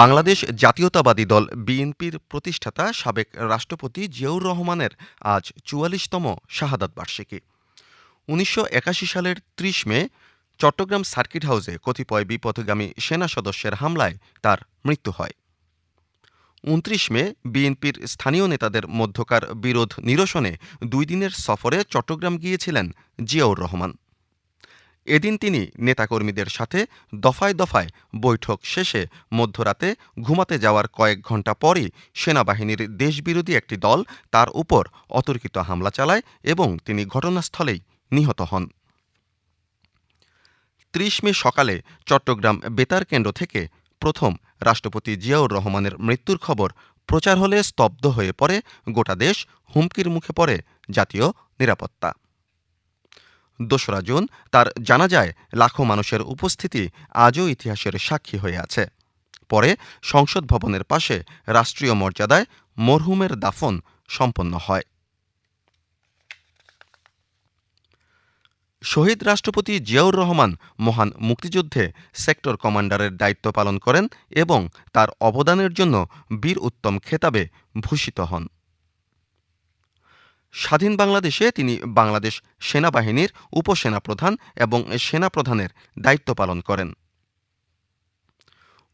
বাংলাদেশ জাতীয়তাবাদী দল বিএনপির প্রতিষ্ঠাতা সাবেক রাষ্ট্রপতি জিয়াউর রহমানের আজ চুয়াল্লিশতম শাহাদাত বার্ষিকী। উনিশশো একাশি সালের ত্রিশ মে চট্টগ্রাম সার্কিট হাউসে কতিপয় বিপথগামী সেনা সদস্যের হামলায় তার মৃত্যু হয়। উনত্রিশ মে বিএনপির স্থানীয় নেতাদের মধ্যকার বিরোধ নিরসনে দুই দিনের সফরে চট্টগ্রাম গিয়েছিলেন জিয়াউর রহমান। এদিন তিনি নেতাকর্মীদের সাথে দফায় দফায় বৈঠক শেষে মধ্যরাতে ঘুমাতে যাওয়ার কয়েক ঘণ্টা পরই সেনাবাহিনীর দেশবিরোধী একটি দল তার উপর অতর্কিত হামলা চালায় এবং তিনি ঘটনাস্থলেই নিহত হন। ত্রিশ মে সকালে চট্টগ্রাম বেতার কেন্দ্র থেকে প্রথম রাষ্ট্রপতি জিয়াউর রহমানের মৃত্যুর খবর প্রচার হলে স্তব্ধ হয়ে পড়ে গোটা দেশ হুমকির মুখে পড়ে জাতীয় নিরাপত্তা। দোসরা জুন, তার জানাজায় লাখো মানুষের উপস্থিতি আজও ইতিহাসের সাক্ষী হয়ে আছে। পরে সংসদ ভবনের পাশে রাষ্ট্রীয় মর্যাদায় মরহুমের দাফন সম্পন্ন হয়। শহীদ রাষ্ট্রপতি জিয়াউর রহমান মহান মুক্তিযুদ্ধে সেক্টর কমান্ডারের দায়িত্ব পালন করেন এবং তার অবদানের জন্য বীর উত্তম খেতাবে ভূষিত হন। স্বাধীন বাংলাদেশে তিনি বাংলাদেশ সেনাবাহিনীর উপসেনাপ্রধান এবং সেনাপ্রধানের দায়িত্ব পালন করেন।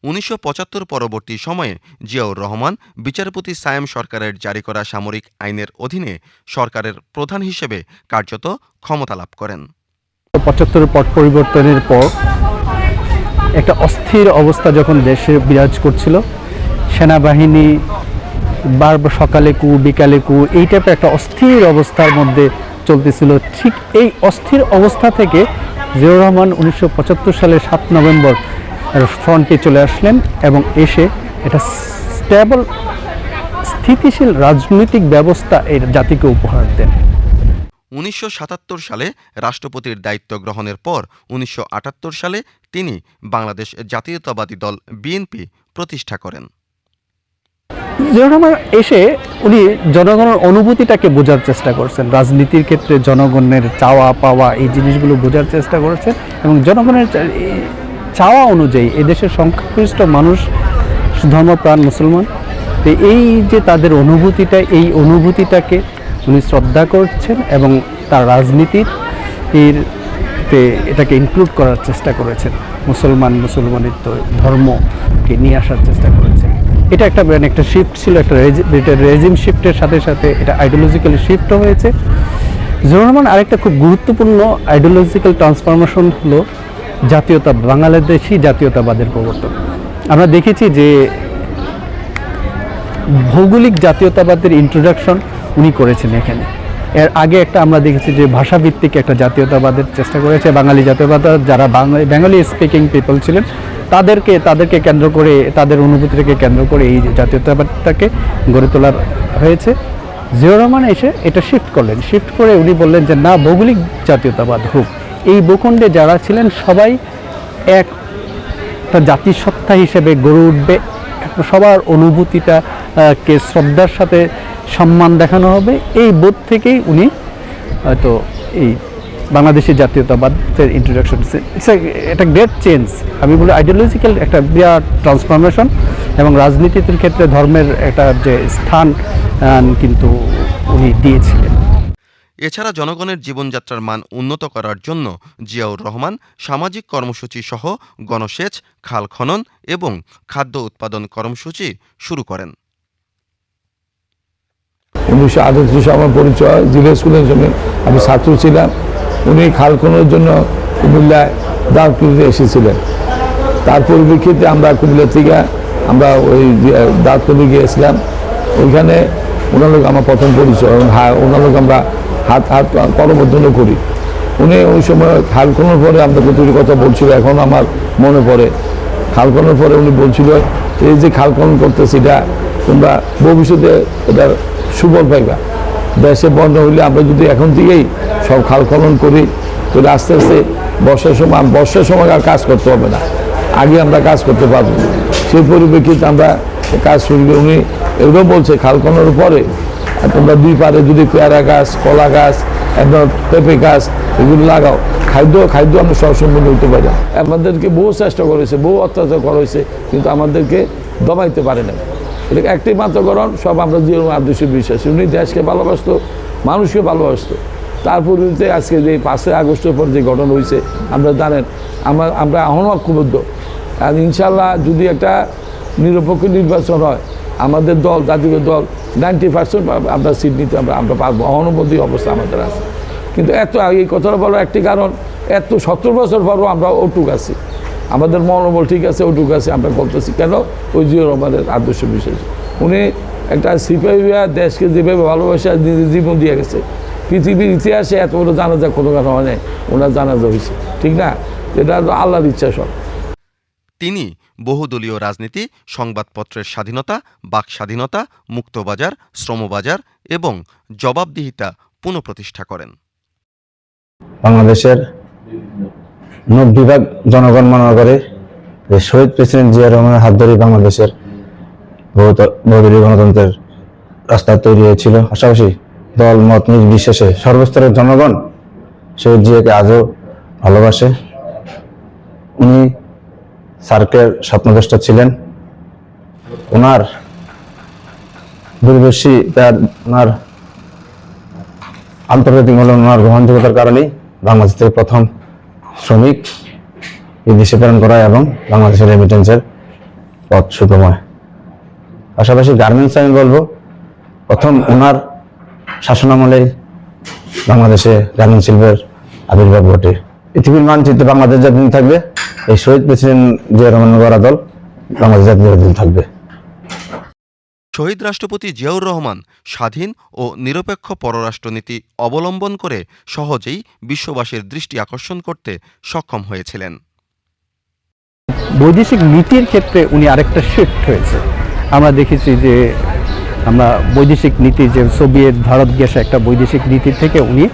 উনিশশো পঁচাত্তর পরবর্তী সময়ে জিয়াউর রহমান বিচারপতি সায়েম সরকারের জারি করা সামরিক আইনের অধীনে সরকারের প্রধান হিসেবে কার্যত ক্ষমতা লাভ করেন। পঁচাত্তরের পট পরিবর্তনের পর একটা অস্থির অবস্থা যখন দেশে বিরাজ করছিল, সেনাবাহিনী বারবার সকালে কু, বিকালে কু, এই টাইপের একটা অস্থির অবস্থার মধ্যে চলতেছিল। ঠিক এই অস্থির অবস্থা থেকে জিয়াউর রহমান উনিশশো সালের সাত নভেম্বর ফ্রন্টে চলে আসলেন এবং এসে এটা স্টেবল স্থিতিশীল রাজনৈতিক ব্যবস্থা এর জাতিকে উপহার দেন। উনিশশো সাতাত্তর সালে রাষ্ট্রপতির দায়িত্ব গ্রহণের পর উনিশশো আটাত্তর সালে তিনি বাংলাদেশ জাতীয়তাবাদী দল বিএনপি প্রতিষ্ঠা করেন। জিয়াউর এসে উনি জনগণের অনুভূতিটাকে বোঝার চেষ্টা করছেন। রাজনীতির ক্ষেত্রে জনগণের চাওয়া পাওয়া এই জিনিসগুলো বোঝার চেষ্টা করেছেন এবং জনগণের চাওয়া অনুযায়ী এদেশের সংখ্যাগরিষ্ঠ মানুষ, ধর্মপ্রাণ, মুসলমান, তো এই যে তাদের অনুভূতিটা, এই অনুভূতিটাকে উনি শ্রদ্ধা করছেন এবং তার রাজনীতির এটাকে ইনক্লুড করার চেষ্টা করেছেন। মুসলমান, মুসলমানিত্ব, ধর্মকে নিয়ে আসার চেষ্টা করেছেন। এটা একটা মানে একটা শিফট ছিল, একটা এটা রেজিম শিফটের সাথে সাথে এটা আইডিওলজিক্যালি শিফটও হয়েছে। জিয়াউর রহমান, আরেকটা খুব গুরুত্বপূর্ণ আইডিওলজিক্যাল ট্রান্সফরমেশন হলো জাতীয়তা, বাংলাদেশি জাতীয়তাবাদের প্রবর্তন। আমরা দেখেছি যে ভৌগোলিক জাতীয়তাবাদের ইন্ট্রোডাকশন উনি করেছেন এখানে। এর আগে একটা আমরা দেখেছি যে ভাষাভিত্তিক একটা জাতীয়তাবাদের চেষ্টা করেছে বাঙালি জাতীয়তাবাদ, যারা বাঙালি বেঙ্গলি স্পিকিং পিপল ছিলেন তাদেরকে তাদেরকে কেন্দ্র করে, তাদের অনুভূতিকে কেন্দ্র করে এই জাতীয়তাবাদটাকে গড়ে তোলা হয়েছে। জিয়াউর রহমান এসে এটা শিফট করলেন। শিফট করে উনি বললেন যে, না, ভৌগোলিক জাতীয়তাবাদ হোক। এই ভূখণ্ডে যারা ছিলেন, সবাই এক একটা জাতিসত্তা হিসেবে গড়ে উঠবে। সবার অনুভূতিটা কে শ্রদ্ধার সাথে সম্মান দেখানো হবে। এই বোধ থেকেই উনি হয়তো এই বাংলাদেশের জাতীয়তাবাদের ইন্ট্রোডাকশন এটা গ্রেট চেঞ্জ আমি বলি আইডিওলজিক্যাল একটা বিরাট ট্রান্সফরমেশন এবং রাজনীতির ক্ষেত্রে ধর্মের একটা যে স্থান কিন্তু উনি দিয়েছিলেন। এছাড়া জনগণের জীবনযাত্রার মান উন্নত করার জন্য জিয়াউর রহমান সামাজিক কর্মসূচি সহ গণসেচ খাল খনন এবং খাদ্য উৎপাদন কর্মসূচি শুরু করেন। উনিশশো আটত্রিশে আমার পরিচয় জিলা স্কুলের সঙ্গে আমি ছাত্র ছিলাম। উনি খাল খননের জন্য কুমিল্লায় দাঁতপুরিতে এসেছিলেন। তার পরিপ্রেক্ষিতে আমরা কুমিল্লা থেকে আমরা ওই দাঁতপুরি গিয়েছিলাম। ওইখানে ওনার লোক আমার প্রথম পরিচয় ওনার লোক আমরা হাত হাত করবর্ধন করি। উনি ওই সময় খাল পরে আমরা কতগুলি কথা বলছিল, এখন আমার মনে পড়ে। খাল পরে উনি বলছিল, এই যে খাল খনন করতেছি এটা তোমরা ভবিষ্যতে এটার সুফল পাইবা। দেশে বন্ধ হইলে আমরা যদি এখন থেকেই সব খাল খনন করি, তাহলে আস্তে আস্তে বর্ষার সময় বর্ষার সময় আর কাজ করতে হবে না। আগে আমরা কাজ করতে পারব। সেই পরিপ্রেক্ষিতে আমরা কাজ করি। উনি এগুলো বলছে, খাল খননের পরে তোমরা দুই পারে যদি পেয়ারা গাছ, কলা গাছ, একদম পেঁপে গাছ এগুলো লাগাও। খাদ্য খাদ্য আমরা সবসম্পূর্ণ হতে পারি আমাদেরকে বহু চেষ্টা করেছে বহু অত্যাচার করা হয়েছে, কিন্তু আমাদেরকে দমাইতে পারে না এটা একটি মাত্র কারণ সব আমরা জীবন আদর্শে বিশ্বাসী। উনি দেশকে ভালোবাসত, মানুষকে ভালোবাসতো। তার পরিবর্তে আজকে যে পাঁচই আগস্টের পর যে ঘটনা হয়েছে, আমরা জানেন, আমরা আমরা এখনও ক্ষুব্ধ আর ইনশাল্লাহ যদি একটা নিরপেক্ষ নির্বাচন হয়, আমাদের দল, জাতীয় দল, নাইনটি পার্সেন্ট আমরা সিট নিতে আমরা আমরা পারব। অনুমতি অবস্থা আমাদের আছে। কিন্তু এত, এই কথাটা বলার একটি কারণ, এত সত্তর বছর পরও আমরা ওটুক আছি। আমাদের মনোবল ঠিক আছে ওটুক আছে আমরা বলতেছি কেন? ওই জিও রহমানের আদর্শ বিশেষ। উনি একটা সিপাহী দেশকে যেভাবে ভালোবাসে নিজের জীবন দিয়ে গেছে। পৃথিবীর ইতিহাসে এত বড় জানাজা কোনো কারণ হয় নাই ওনার জানাজা হয়েছে ঠিক না? এটা তো আল্লাহর ইচ্ছা সব। তিনি বহুদলীয় রাজনীতি সংবাদপত্রের স্বাধীনতা বাক স্বাধীনতা মুক্তবাজার শ্রমবাজার এবং জবাবদিহিতা পুনঃপ্রতিষ্ঠা করেন। বাংলাদেশের নব্বই ভাগ জনগণ মনে করে যে শহীদ প্রেসিডেন্ট জিয়া রহমানের হাত ধরেই বাংলাদেশের বহুদলীয় গণতন্ত্রের রাস্তা তৈরি হয়েছিল। পাশাপাশি দল, মত নিজ বিশ্বাসে সর্বস্তরের জনগণ শহীদ জিয়াকে আজও ভালোবাসে। উনি সার্কের স্বপ্নদ্রষ্টা ছিলেন। ওনার দূরদর্শী তার ওনার আন্তর্জাতিক মূল্য ওনার গ্রহণযোগ্যতার কারণেই বাংলাদেশ থেকে প্রথম শ্রমিক বিদেশে প্রেরণ করা এবং বাংলাদেশের রেমিটেন্সের পথ সুগময়। পাশাপাশি গার্মেন্টস আমি বলব, প্রথম ওনার শাসনামলেই বাংলাদেশে গার্মেন্ট শিল্পের আবির্ভাব ঘটে। পৃথিবীর মানচিত্রে বাংলাদেশ জাতীয় থাকবে, এই শহীদ প্রেসিডেন্ট জিয়া রহমান দল বাংলাদেশ জাতীয় থাকবে। শহীদ রাষ্ট্রপতি জিয়াউর রহমান স্বাধীন ও নিরপেক্ষ পররাষ্ট্রনীতি অবলম্বন করে সহজেই বিশ্ববাসীর দৃষ্টি আকর্ষণ করতে সক্ষম হয়েছিলেন। বৈদেশিক নীতির ক্ষেত্রে উনি আরেকটা শিফট হয়েছে। আমরা দেখেছি যে আমরা বৈদেশিক নীতি যে সোভিয়েত ভারত গ্যাসে একটা বৈদেশিক নীতি থেকে উনি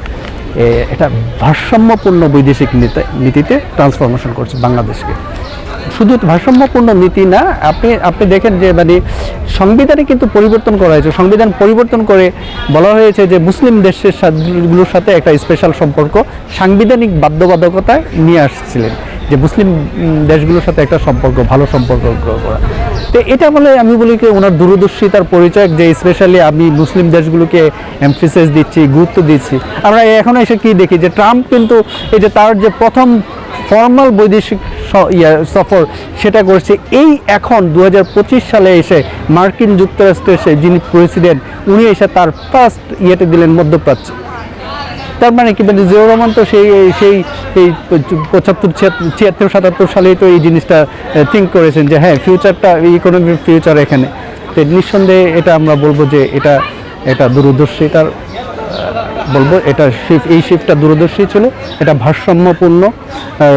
এ, একটা ভারসাম্যপূর্ণ বৈদেশিক নীতি- নীতিতে ট্রান্সফরমেশন করছে বাংলাদেশকে। শুধু ভারসাম্যপূর্ণ নীতি না, আপনি আপনি দেখেন যে মানে সংবিধানে কিন্তু পরিবর্তন করা হয়েছে। সংবিধান পরিবর্তন করে বলা হয়েছে যে মুসলিম দেশের সাথগুলোর সাথে একটা স্পেশাল সম্পর্ক, সাংবিধানিক বাধ্যবাধকতায় নিয়ে আসছিলেন যে মুসলিম দেশগুলোর সাথে একটা সম্পর্ক, ভালো সম্পর্ক করা তো এটা বলে আমি বলি কি, ওনার দূরদর্শিতার পরিচয় যে স্পেশালি আমি মুসলিম দেশগুলোকে এমফিসিস দিচ্ছি, গুরুত্ব দিচ্ছি। আমরা এখন এসে কি দেখি যে ট্রাম্প কিন্তু এই যে তার যে প্রথম ফর্মাল বৈদেশিক সফর সেটা করছে। এই এখন দু হাজার পঁচিশ সালে এসে মার্কিন যুক্তরাষ্ট্রে এসে যিনি প্রেসিডেন্ট, উনি এসে তার ফার্স্ট ইয়েতে দিলেন মধ্যপ্রাচ্য। তার মানে কি মানে জিয়াউর রহমান তো সেই সেই, এই পঁচাত্তর, ছিয়াত্তর সাতাত্তর সালেই তো এই জিনিসটা থিঙ্ক করেছেন যে হ্যাঁ ফিউচারটা ইকোনমিক ফিউচার এখানে। তো নিঃসন্দেহে এটা আমরা বলব যে এটা এটা দূরদর্শিতার বলব এটা এই শিফটটা দূরদর্শী ছিল এটা ভারসাম্যপূর্ণ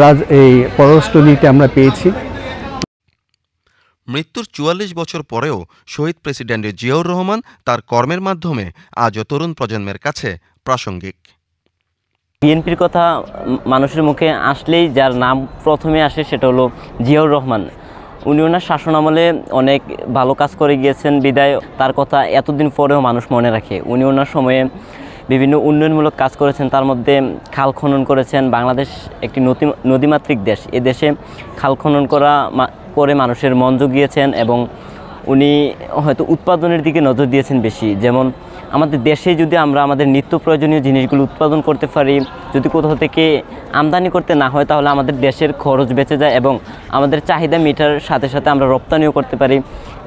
রাজ এই পররাষ্ট্রনীতি আমরা পেয়েছি। মৃত্যুর চুয়াল্লিশ বছর পরেও শহীদ প্রেসিডেন্ট জিয়াউর রহমান তার কর্মের মাধ্যমে আজও তরুণ প্রজন্মের কাছে প্রাসঙ্গিক। বিএনপির কথা মানুষের মুখে আসলেই যার নাম প্রথমে আসে সেটা হলো জিয়াউর রহমান। উনি ওনার শাসনামলে অনেক ভালো কাজ করে গিয়েছেন বিদায় তার কথা এতদিন পরেও মানুষ মনে রাখে। উনি ওনার সময়ে বিভিন্ন উন্নয়নমূলক কাজ করেছেন, তার মধ্যে খাল খনন করেছেন। বাংলাদেশ একটি নদী নদীমাতৃক দেশ। এ দেশে খাল খনন করা করে মানুষের মন জুগিয়েছেন এবং উনি হয়তো উৎপাদনের দিকে নজর দিয়েছেন বেশি। যেমন আমাদের দেশে যদি আমরা আমাদের নিত্য প্রয়োজনীয় জিনিসগুলো উৎপাদন করতে পারি, যদি কোথাও থেকে আমদানি করতে না হয়, তাহলে আমাদের দেশের খরচ বেঁচে যায় এবং আমাদের চাহিদা মিটার সাথে সাথে আমরা রপ্তানিও করতে পারি।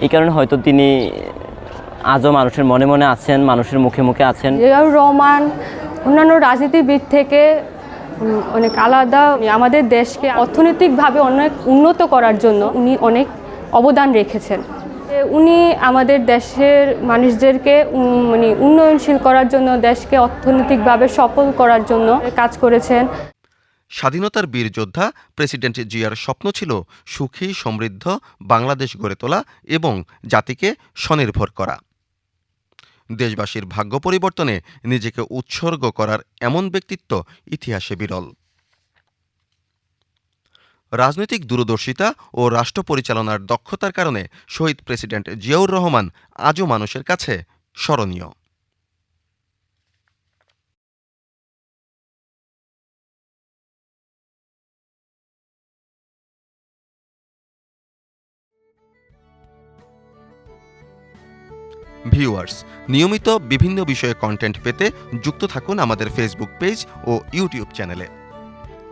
এই কারণে হয়তো তিনি আজও মানুষের মনে মনে আছেন মানুষের মুখে মুখে আছেন। রহমান অন্যান্য রাজনীতিবিদ থেকে অনেক আলাদা। আমাদের দেশকে অর্থনৈতিকভাবে অনেক উন্নত করার জন্য উনি অনেক অবদান রেখেছেন। উনি আমাদের দেশের মানুষদেরকে মানে উন্নয়নশীল করার জন্য দেশকে অর্থনৈতিকভাবে সফল করার জন্য কাজ করেছেন। স্বাধীনতার বীর যোদ্ধা প্রেসিডেন্ট জিয়ার স্বপ্ন ছিল সুখী সমৃদ্ধ বাংলাদেশ গড়ে তোলা এবং জাতিকে স্বনির্ভর করা। দেশবাসীর ভাগ্য পরিবর্তনে নিজেকে উৎসর্গ করার এমন ব্যক্তিত্ব ইতিহাসে বিরল। রাজনৈতিক দূরদর্শিতা ও রাষ্ট্র পরিচালনার দক্ষতার কারণে শহীদ প্রেসিডেন্ট জিয়াউর রহমান আজও মানুষের কাছে স্মরণীয়। ভিউয়ার্স, নিয়মিত বিভিন্ন বিষয়ে কন্টেন্ট পেতে যুক্ত থাকুন আমাদের ফেসবুক পেজ ও ইউটিউব চ্যানেলে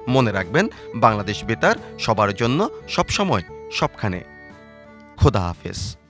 মনে রাখবেন, বাংলাদেশ বেতার সবার জন্য সবসময় সবখানে। খোদা হাফেজ।